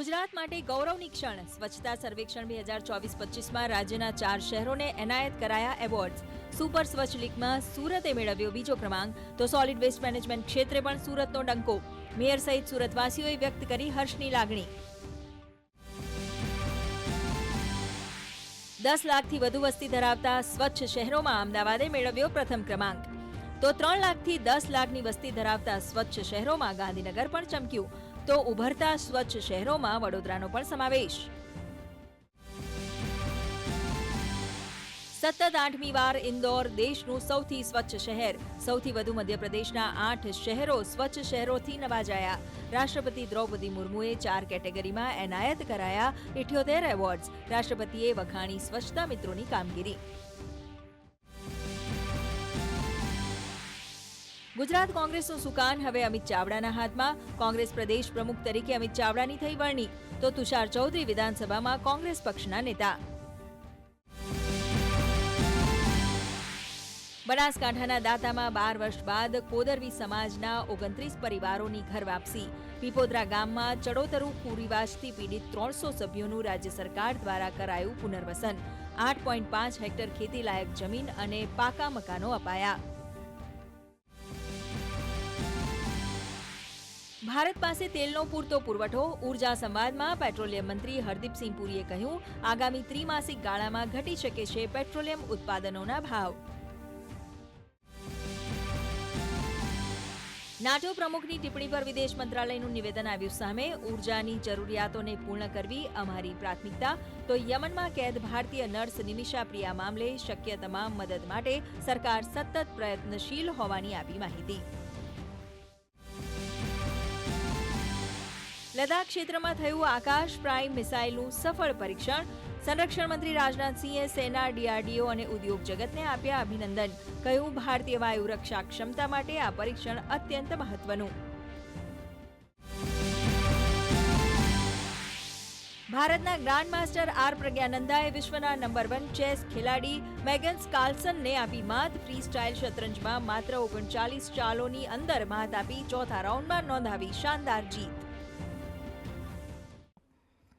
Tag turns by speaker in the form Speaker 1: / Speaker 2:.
Speaker 1: ગુજરાત માટે ગૌરવની ક્ષણ. સ્વચ્છતા સર્વેક્ષણ બે હજાર ચોવીસ પચીસમાં રાજ્યના ચાર શહેરોને એનાયત કરાયા એવોર્ડ્સ. સુપર સ્વચ્છ લીગમાં સુરતે મેળવ્યો બીજો ક્રમાંક. તો સોલિડ વેસ્ટ મેનેજમેન્ટ ક્ષેત્રે પણ સુરતનો ડંકો. મેયર સહિત સુરતવાસીઓએ વ્યક્ત કરી હર્ષની લાગણી. દસ લાખથી વધુ વસ્તી ધરાવતા સ્વચ્છ શહેરોમાં અમદાવાદે મેળવ્યો પ્રથમ ક્રમાંક. તો ત્રણ લાખથી દસ લાખની વસ્તી ધરાવતા સ્વચ્છ શહેરોમાં ગાંધીનગર પણ ચમક્યું. તો ઉભરતા સ્વચ્છ શહેરોમાં વડોદરાનો પણ સમાવેશ. સતત આઠમી વાર ઇન્દોર દેશનું સૌથી સ્વચ્છ શહેર. સૌથી વધુ મધ્યપ્રદેશના આઠ શહેરો સ્વચ્છ શહેરોથી નવાજાયા. રાષ્ટ્રપતિ દ્રૌપદી મુર્મુએ ચાર કેટેગરીમાં એનાયત કરાયા ઇઠ્યોતેર એવોર્ડ્સ. રાષ્ટ્રપતિએ વખાણી સ્વચ્છતા મિત્રોની કામગીરી. ગુજરાત કોંગ્રેસનું સુકાન હવે અમિત ચાવડાના હાથમાં. કોંગ્રેસ પ્રદેશ પ્રમુખ તરીકે અમિત ચાવડાની થઈ વરણી. તો તુષાર ચૌધરી વિધાનસભામાં કોંગ્રેસ પક્ષના નેતા. બનાસકાંઠાના દાતામાં બાર વર્ષ બાદ કોદરવી સમાજના ઓગણત્રીસ પરિવારોની ઘર વાપસી. પીપોદરા ગામમાં ચડોતરુ કુરિવાજથી પીડિત ત્રણસો સભ્યોનું રાજ્ય સરકાર દ્વારા કરાયું પુનર્વસન. આઠ પોઈન્ટ પાંચ હેક્ટર ખેતીલાયક જમીન અને પાકા મકાનો અપાયા. ભારત પાસે તેલનો પૂરતો પુરવઠો, ઊર્જા સંવાદમાં પેટ્રોલિયમ મંત્રી હરદીપસિંહ પુરીએ કહ્યું, આગામી ત્રિમાસિક ગાળામાં ઘટી શકે છે પેટ્રોલિયમ ઉત્પાદનોના ભાવ. નાટો પ્રમુખની ટિપ્પણી પર વિદેશ મંત્રાલયનું નિવેદન આવ્યું સામે, ઉર્જાની જરૂરિયાતોને પૂર્ણ કરવી અમારી પ્રાથમિકતા. તો યમનમાં કેદ ભારતીય નર્સ નિમિષા પ્રિયા મામલે શક્ય તમામ મદદ માટે સરકાર સતત પ્રયત્નશીલ હોવાની આપી માહિતી. લદ્દાખ ક્ષેત્રમાં થયું આકાશ પ્રાઇમ મિસાઇલનું સફળ પરીક્ષણ. સંરક્ષણ મંત્રી રાજનાથસિંહે સેના, ડીઆરડીઓ અને ઉદ્યોગ જગતને આપ્યા અભિનંદન. કહ્યું, ભારતીય વાયુ રક્ષા ક્ષમતા માટે આ પરીક્ષણ અત્યંત મહત્વનું. ભારતના ગ્રાન્ડ માસ્ટર આર પ્રજ્ઞાનંદાએ વિશ્વના નંબર વન ચેસ ખેલાડી મેગન્સ કાર્લસનને આપી માત. ફ્રી સ્ટાઇલ શતરંજમાં માત્ર ઓગણચાલીસ ચાલોની અંદર માત આપી ચોથા રાઉન્ડમાં નોંધાવી શાનદાર જીત.